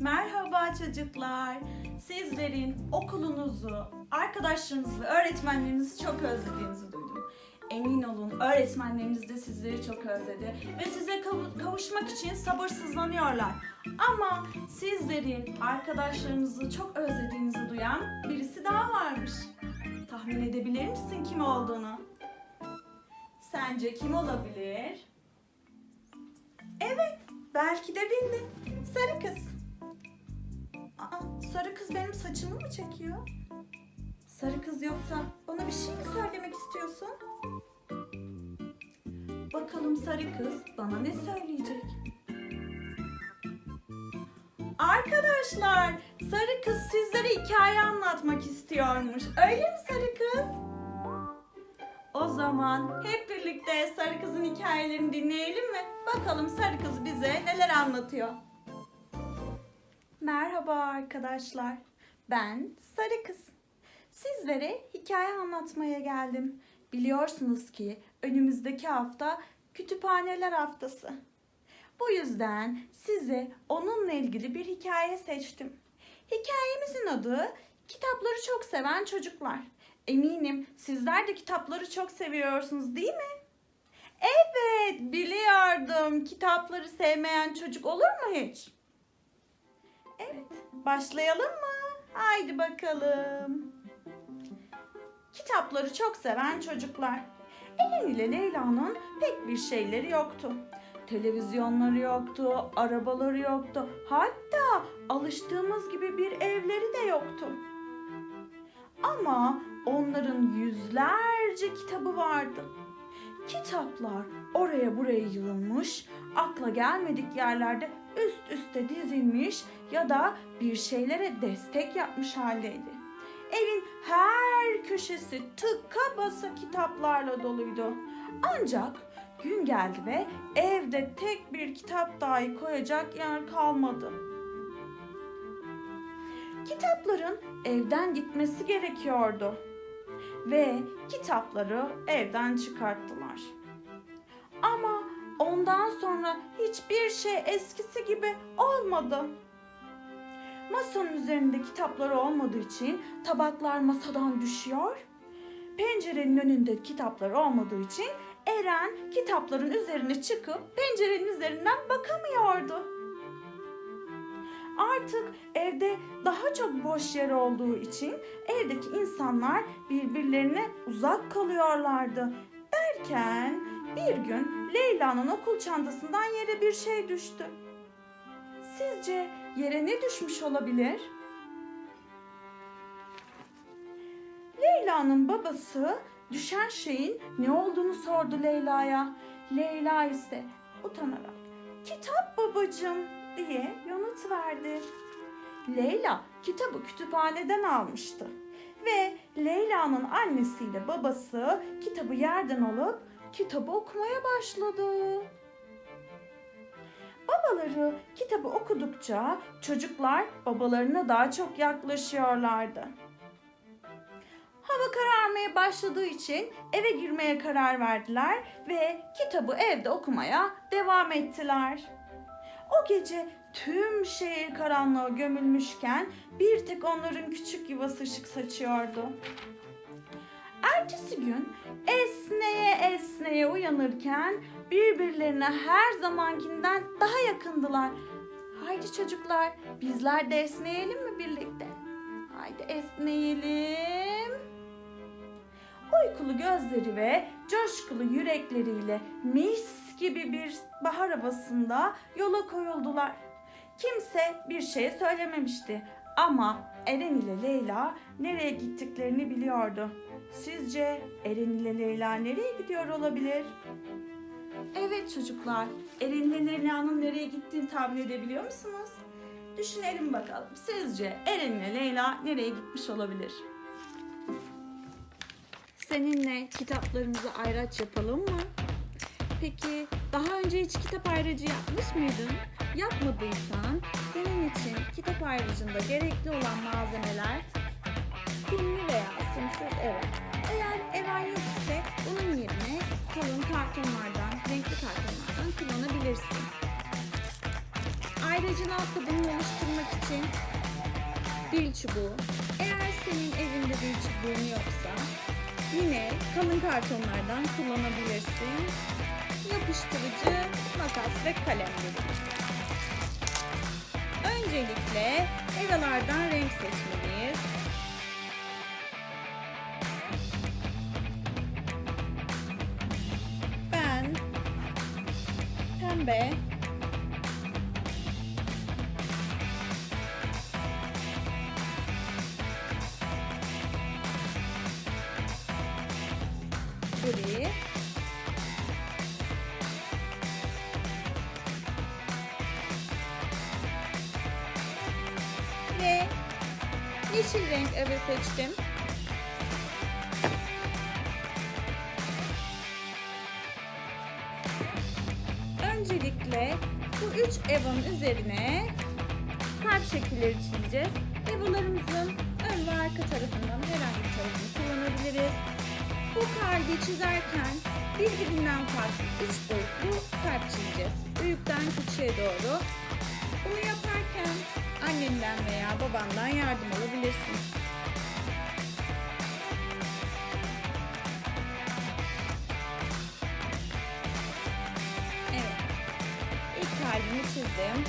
Merhaba çocuklar. Sizlerin okulunuzu, arkadaşlarınızı öğretmenlerinizi çok özlediğinizi duydum. Emin olun öğretmenleriniz de sizleri çok özledi ve size kavu- kavuşmak için sabırsızlanıyorlar. Ama sizlerin arkadaşlarınızı çok özlediğinizi duyan birisi daha varmış. Tahmin edebilir misin kim olduğunu? Sence kim olabilir? Evet, belki de bildin. Sarı kız. Aa, sarı kız benim saçımı mı çekiyor? Sarı kız yoksa bana bir şey mi söylemek istiyorsun? Bakalım sarı kız bana ne söyleyecek? Arkadaşlar, sarı kız sizlere hikaye anlatmak istiyormuş. Öyle mi sarı kız? O zaman hep birlikte sarı kızın hikayelerini dinleyelim mi? Bakalım sarı kız bize neler anlatıyor. Merhaba arkadaşlar. Ben Sarı Kız. Sizlere hikaye anlatmaya geldim. Biliyorsunuz ki önümüzdeki hafta kütüphaneler haftası. Bu yüzden size onunla ilgili bir hikaye seçtim. Hikayemizin adı Kitapları Çok Seven Çocuklar. Eminim sizler de kitapları çok seviyorsunuz değil mi? Evet, biliyordum. Kitapları sevmeyen çocuk olur mu hiç? Başlayalım mı? Haydi bakalım. Kitapları çok seven çocuklar. Eren ile Leyla'nın pek bir şeyleri yoktu. Televizyonları yoktu, arabaları yoktu. Hatta alıştığımız gibi bir evleri de yoktu. Ama onların yüzlerce kitabı vardı. Kitaplar oraya buraya yığılmış, akla gelmedik yerlerde üst üste dizilmiş ya da bir şeylere destek yapmış haldeydi. Evin her köşesi tıka basa kitaplarla doluydu. Ancak gün geldi ve evde tek bir kitap dahi koyacak yer kalmadı. Kitapların evden gitmesi gerekiyordu ve kitapları evden çıkarttılar. Ama ondan sonra hiçbir şey eskisi gibi olmadı. Masanın üzerinde kitapları olmadığı için tabaklar masadan düşüyor. Pencerenin önünde kitapları olmadığı için Eren kitapların üzerine çıkıp pencerenin üzerinden bakamıyordu. Artık evde daha çok boş yer olduğu için evdeki insanlar birbirlerine uzak kalıyorlardı. Derken bir gün Leyla'nın okul çantasından yere bir şey düştü. Sizce yere ne düşmüş olabilir? Leyla'nın babası düşen şeyin ne olduğunu sordu Leyla'ya. Leyla ise utanarak kitap babacığım diye yanıt verdi. Leyla kitabı kütüphaneden almıştı. Ve Leyla'nın annesiyle babası kitabı yerden alıp kitabı okumaya başladı. Babaları kitabı okudukça çocuklar babalarına daha çok yaklaşıyorlardı. Hava kararmaya başladığı için eve girmeye karar verdiler ve kitabı evde okumaya devam ettiler. O gece tüm şehir karanlığa gömülmüşken bir tek onların küçük yuvası ışık saçıyordu. Ertesi gün esneye esneye uyanırken birbirlerine her zamankinden daha yakındılar. Haydi çocuklar bizler de esneyelim mi birlikte? Haydi esneyelim. Uykulu gözleri ve coşkulu yürekleriyle mis gibi bir bahar havasında yola koyuldular. Kimse bir şey söylememişti ama Eren ile Leyla nereye gittiklerini biliyordu. Sizce Eren ile Leyla nereye gidiyor olabilir? Evet çocuklar, Eren ile Leyla'nın nereye gittiğini tahmin edebiliyor musunuz? Düşünelim bakalım. Sizce Eren ile Leyla nereye gitmiş olabilir? Seninle kitaplarımızı ayraç yapalım mı? Peki daha önce hiç kitap ayracı yapmış mıydın? Yapmadıysan senin için kitap ayracında gerekli olan malzemeler simli veya simsiz evet. Eğer evan yok ise bunun yerine kalın kartonlardan, renkli kartonlardan kullanabilirsin. Ayrıca altta bunu oluşturmak için dil çubuğu. Eğer senin evinde dil çubuğun yoksa yine kalın kartonlardan kullanabilirsin. Yapıştırıcı, makas ve kalem. Öncelikle evalardan renk seçmeliyiz. Ben pembe ve yeşil renk eve seçtim. Öncelikle bu üç evanın üzerine kalp şekilleri çizeceğiz. Evalarımızın ön ve arka tarafından herhangi bir tarafını kullanabiliriz. Bu kalbi çizerken birbirinden farklı üç boyutlu kalp çizeceğiz. Büyükten küçüğe doğru. Bunu yaparken annenden veya babandan yardım alabilirsin. Evet. İlk kalbimi çizdim.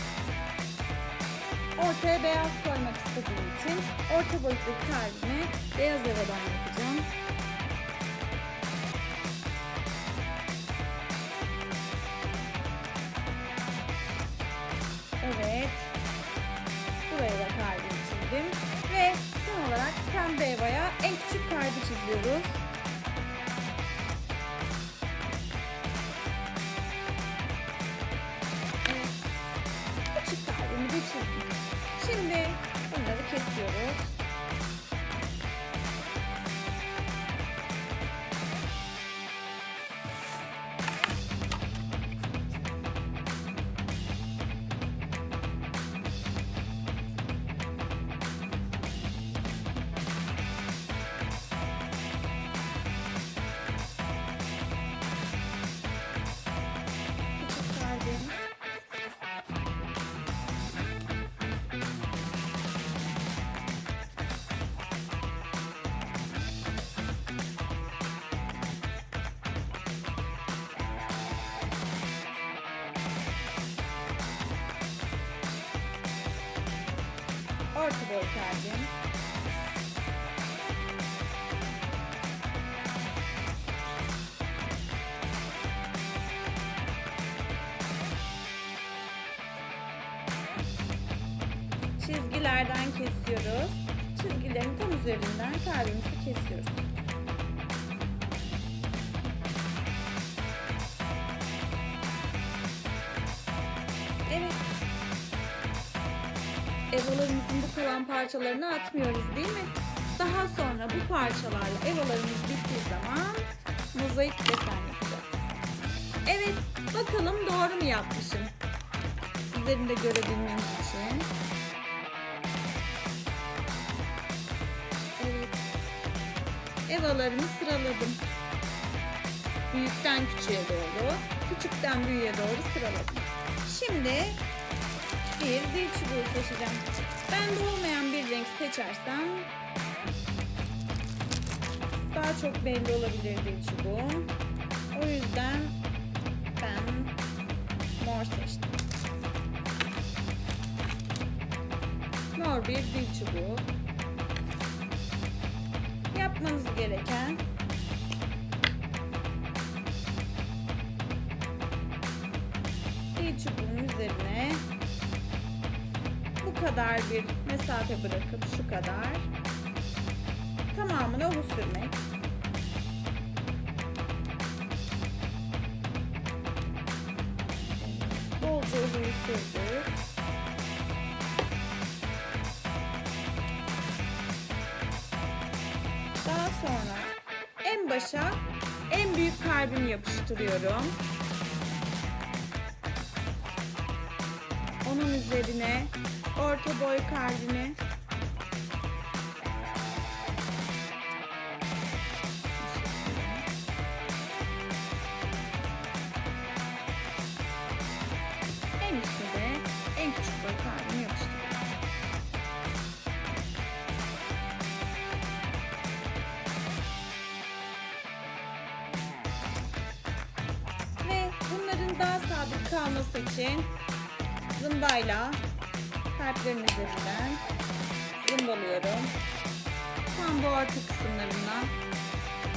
Ortaya beyaz koymak istediğim için orta boyutlu kalbimi beyaz evadan yapacağım. Çiziyoruz. Orta boy kalbim. Çizgilerden kesiyoruz. Çizgilerin tam üzerinden kalbimizi kesiyoruz. Evalarımızın bu kalan parçalarını atmıyoruz değil mi? Daha sonra bu parçalarla evalarımız bittiği zaman mozaik desen yapacağız. Evet, bakalım doğru mu yapmışım? Sizlerin de görebilmeniz için. Evet. Evalarımı sıraladım. Büyükten küçüğe doğru, küçükten büyüğe doğru sıraladım. Şimdi bir dil çubuğu seçeceğim. Ben de olmayan bir renk seçersem daha çok belli olabilir dil çubuğum. O yüzden ben mor seçtim. Mor bir dil çubuğu. Yapmanız gereken dil çubuğunun üzerine bu kadar bir mesafe bırakıp şu kadar tamamını ovu sürmek. Bolca ovuyu sürdük. Daha sonra en başa en büyük kalbimi yapıştırıyorum. Onun üzerine orta boy kalbimi en üstüne en küçük boy Bunu yapıştırıyoruz. Ve bunların daha sabit kalması için zımbayla kalplerin üzerinden zımbalıyorum. Tam bu orta kısımlarından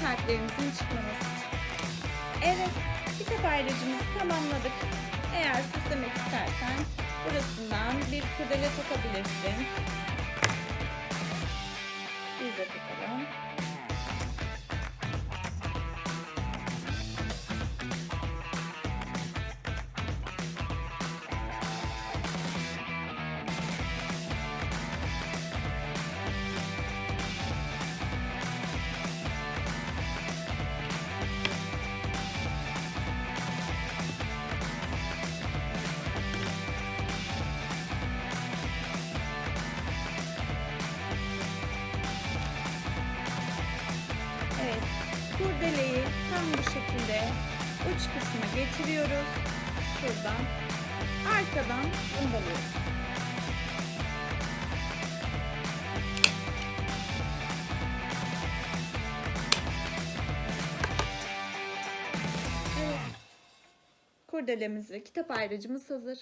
kalplerimizin çıkmaması için. Evet, kitap ayrıcımızı tamamladık. Eğer süslemek istersen burasından bir kurdele takabilirsin. Biz de takalım. Tam bu şekilde uç kısma getiriyoruz. Şuradan, arkadan zımbalıyoruz. Evet, kurdelemiz ve kitap ayrıcımız hazır.